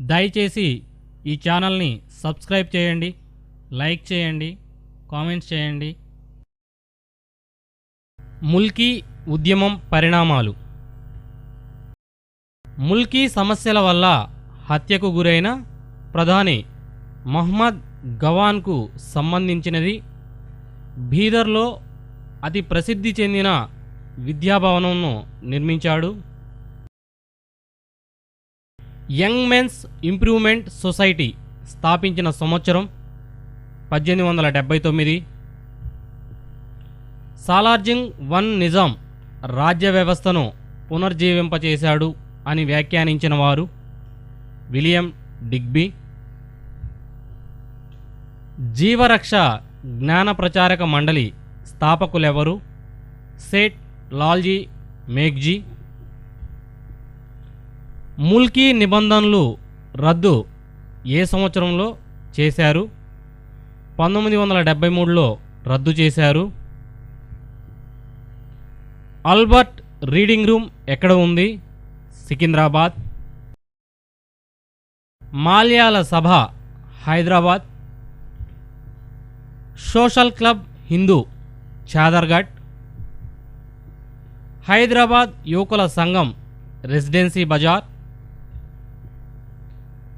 దయచేసి ఈ ఛానల్ని సబ్స్క్రైబ్ చేయండి లైక్ చేయండి కామెంట్స్ చేయండి. ముల్కీ ఉద్యమం పరిణామాలు. ముల్కీ సమస్యల వల్ల హత్యకు గురైన ప్రధాని మహ్మద్ గవాన్కు సంబంధించినది. బీదర్లో అతి ప్రసిద్ధి చెందిన విద్యాభవనంను నిర్మించాడు. యంగ్ మెన్స్ ఇంప్రూవ్మెంట్ సొసైటీ స్థాపించిన సంవత్సరం పద్దెనిమిది వందల డెబ్బై తొమ్మిది. సాలార్జింగ్ వన్ నిజాం రాజ్య వ్యవస్థను పునర్జీవింపచేశాడు అని వ్యాఖ్యానించిన వారు విలియం డిగ్బీ. జీవరక్ష జ్ఞాన ప్రచారక మండలి స్థాపకులెవరు? సేట్ లాల్జీ మేఘ్జీ. ముల్కీ నిబంధనలు రద్దు ఏ సంవత్సరంలో చేశారు? పంతొమ్మిది వందల డెబ్బై మూడులో రద్దు చేశారు. ఆల్బర్ట్ రీడింగ్ రూమ్ ఎక్కడ ఉంది? సికింద్రాబాద్. మాల్యాల సభ హైదరాబాద్. సోషల్ క్లబ్ హిందూ చాదర్ఘట్ హైదరాబాద్ యువకుల సంఘం రెసిడెన్సీ బజార్.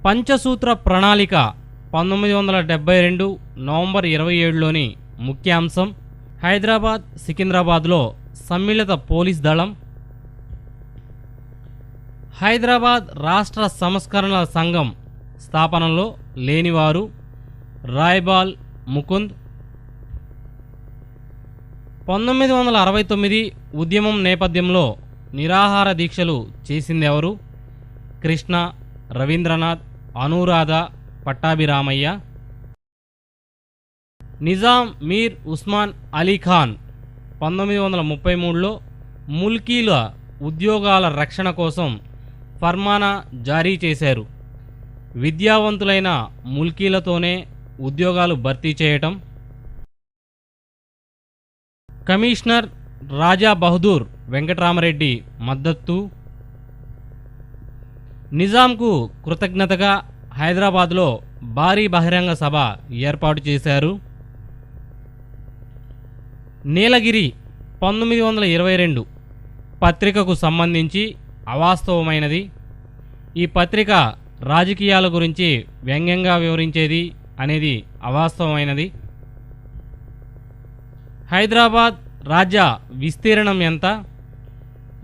పంచసూత్ర ప్రణాళిక పంతొమ్మిది వందల డెబ్బై రెండు నవంబర్ ఇరవై ఏడులోని ముఖ్యాంశం హైదరాబాద్ సికింద్రాబాద్లో సమ్మిళిత పోలీస్ దళం హైదరాబాద్ రాష్ట్ర సంస్కరణల సంఘం స్థాపనలో లేనివారు రాయ్బాల్ ముకుంద్. పంతొమ్మిది వందల అరవై తొమ్మిది ఉద్యమం నేపథ్యంలో నిరాహార దీక్షలు చేసిందెవరు? కృష్ణ రవీంద్రనాథ్ అనురాధ పట్టాభిరామయ్య. నిజాం మీర్ ఉస్మాన్ అలీ ఖాన్ పంతొమ్మిది వందల ముప్పై మూడులో ముల్కీల ఉద్యోగాల రక్షణ కోసం ఫర్మానా జారీ చేశారు. విద్యావంతులైన ముల్కీలతోనే ఉద్యోగాలు భర్తీ చేయటం. కమిషనర్ రాజా బహదూర్ వెంకటరామరెడ్డి మద్దతు. నిజాంకు కృతజ్ఞతగా హైదరాబాద్లో భారీ బహిరంగ సభ ఏర్పాటు చేశారు. నీలగిరి పంతొమ్మిది వందల ఇరవై రెండు పత్రికకు సంబంధించి అవాస్తవమైనది. ఈ పత్రిక రాజకీయాల గురించి వ్యంగ్యంగా వివరించేది అనేది అవాస్తవమైనది. హైదరాబాద్ రాజ్య విస్తీర్ణం ఎంత?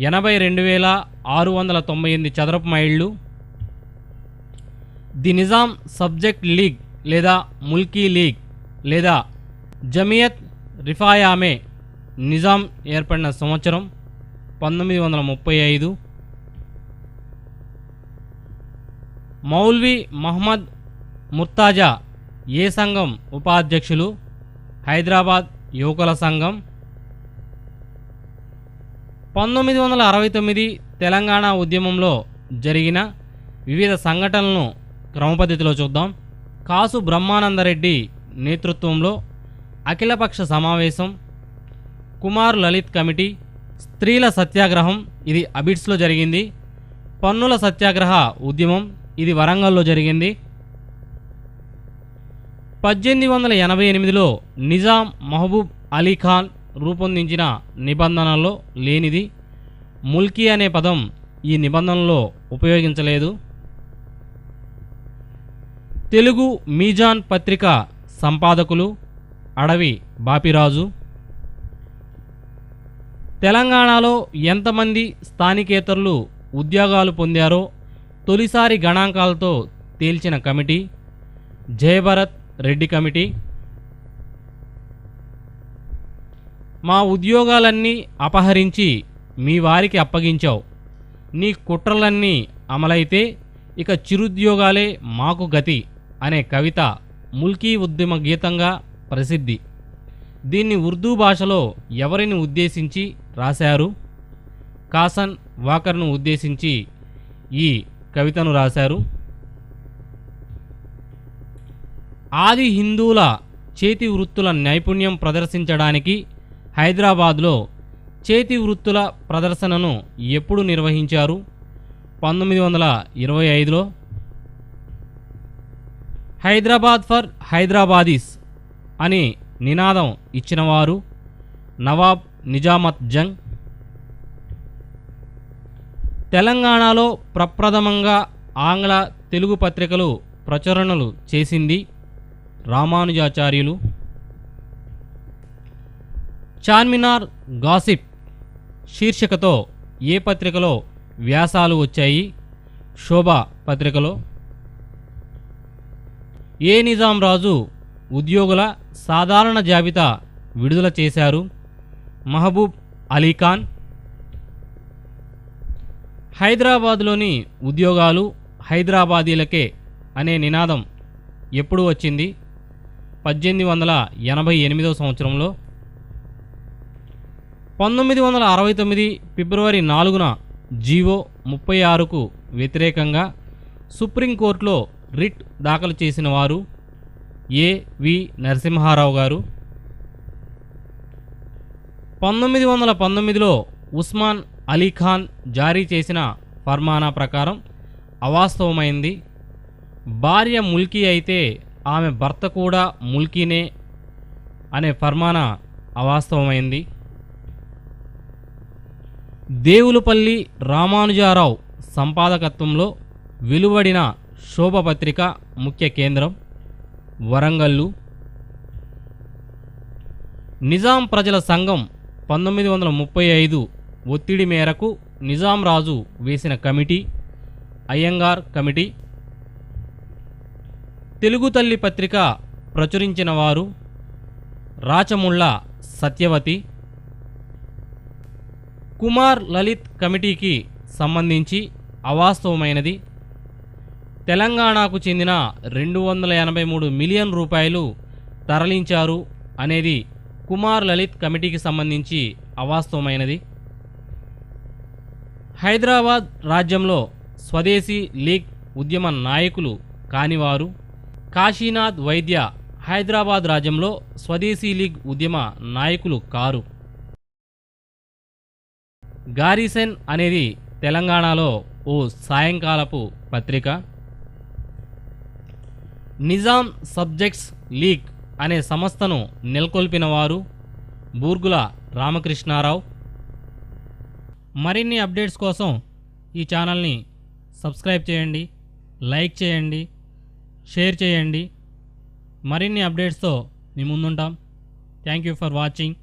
ఎనభై రెండు వేల ఆరు వందల తొంభై ఎనిమిది చదరపు మైళ్ళు. ది నిజాం సబ్జెక్ట్ లీగ్ లేదా ముల్కీ లీగ్ లేదా జమియత్ రిఫాయామే నిజాం ఏర్పడిన సంవత్సరం పంతొమ్మిది వందల ముప్పై ఐదు. మౌల్వి మహమ్మద్ ముర్తాజా ఏ సంఘం ఉపాధ్యక్షులు? హైదరాబాద్ యువకుల సంఘం. పంతొమ్మిది వందల అరవై తొమ్మిది తెలంగాణ ఉద్యమంలో జరిగిన వివిధ సంఘటనలను క్రమపద్ధతిలో చూద్దాం. కాసు బ్రహ్మానందరెడ్డి నేతృత్వంలో అఖిలపక్ష సమావేశం కుమార్ లలిత్ కమిటీ స్త్రీల సత్యాగ్రహం ఇది అబిడ్స్లో జరిగింది. పన్నుల సత్యాగ్రహ ఉద్యమం ఇది వరంగల్లో జరిగింది. పద్దెనిమిది వందల ఎనభై ఎనిమిదిలో నిజాం మహబూబ్ అలీ ఖాన్ రూపొందించిన నిబంధనల్లో లేనిది. ముల్కీ అనే పదం ఈ నిబంధనలో ఉపయోగించలేదు. తెలుగు మీజాన్ పత్రిక సంపాదకులు అడవి బాపిరాజు. తెలంగాణలో ఎంతమంది స్థానికేతరులు ఉద్యోగాలు పొందారో తొలిసారి గణాంకాలతో తేల్చిన కమిటీ జయభరత్ రెడ్డి కమిటీ. మా ఉద్యోగాలన్నీ అపహరించి మీ వారికి అప్పగించావు. నీ కుట్రలన్నీ అమలైతే ఇక చిరుద్యోగాలే మాకు గతి అనే కవిత ముల్కీ ఉద్యమ గీతంగా ప్రసిద్ధి. దీన్ని ఉర్దూ భాషలో ఎవరిని ఉద్దేశించి రాశారు? కాసన్ వాకర్ను ఉద్దేశించి ఈ కవితను రాశారు. ఆది హిందువుల చేతి వృత్తుల నైపుణ్యం ప్రదర్శించడానికి హైదరాబాద్లో చేతి వృత్తుల ప్రదర్శనను ఎప్పుడు నిర్వహించారు? పంతొమ్మిది వందల ఇరవై ఐదులో హైదరాబాద్ ఫర్ హైదరాబాదీస్ అని నినాదం ఇచ్చినవారు నవాబ్ నిజామత్ జంగ్. తెలంగాణలో ప్రప్రథమంగా ఆంగ్ల తెలుగు పత్రికలు ప్రచురణలు చేసింది రామానుజాచార్యులు. చార్మినార్ గాసిప్ శీర్షికతో ఏ పత్రికలో వ్యాసాలు వచ్చాయి? శోభ పత్రికలో. ఏ నిజాం రాజు ఉద్యోగుల సాధారణ జాబితా విడుదల చేశారు? మహబూబ్ అలీఖాన్ హైదరాబాద్లోని ఉద్యోగాలు హైదరాబాదీలకే అనే నినాదం ఎప్పుడు వచ్చింది? పద్దెనిమిది వందల ఎనభై ఎనిమిదో సంవత్సరంలో. పంతొమ్మిది వందల అరవై తొమ్మిది ఫిబ్రవరి నాలుగున జీవో ముప్పై ఆరుకు వ్యతిరేకంగా సుప్రీంకోర్టులో రిట్ దాఖలు చేసిన వారు ఏ వి నరసింహారావు గారు. పంతొమ్మిది వందల పంతొమ్మిదిలో ఉస్మాన్ అలీఖాన్ జారీ చేసిన ఫర్మానా ప్రకారం అవాస్తవమైంది. భార్య ముల్కీ అయితే ఆమె భర్త కూడా ముల్కీనే అనే ఫర్మానా అవాస్తవమైంది. దేవులపల్లి రామానుజారావు సంపాదకత్వంలో వెలువడిన శోభపత్రిక ముఖ్య కేంద్రం వరంగల్లు. నిజాం ప్రజల సంఘం పంతొమ్మిది వందల ముప్పై ఐదు ఒత్తిడి మేరకు నిజాం రాజు వేసిన కమిటీ అయ్యంగార్ కమిటీ. తెలుగు తల్లి పత్రిక ప్రచురించిన వారు రాచముళ్ళ సత్యవతి కుమార్ లలిత్ కమిటీకి సంబంధించి అవాస్తవమైనది. తెలంగాణకు చెందిన రెండు వందల ఎనభై మూడు మిలియన్ రూపాయలు తరలించారు అనేది కుమార్ లలిత్ కమిటీకి సంబంధించి అవాస్తవమైనది. హైదరాబాద్ రాజ్యంలో స్వదేశీ లీగ్ ఉద్యమ నాయకులు కానివారు. కాశీనాథ్ వైద్య హైదరాబాద్ రాజ్యంలో స్వదేశీ లీగ్ ఉద్యమ నాయకులు కారు. గారిసెన్ అనేది తెలంగాణలో ఓ సాయంకాలపు పత్రిక. నిజాం సబ్జెక్ట్స్ లీగ్ అనే సంస్థను నెలకొల్పిన వారు బూర్గుల రామకృష్ణారావు. మరిన్ని అప్డేట్స్ కోసం ఈ ఛానల్ని సబ్స్క్రైబ్ చేయండి లైక్ చేయండి షేర్ చేయండి. మరిన్ని అప్డేట్స్తో మీ ముందుంటాం. Thank you for watching.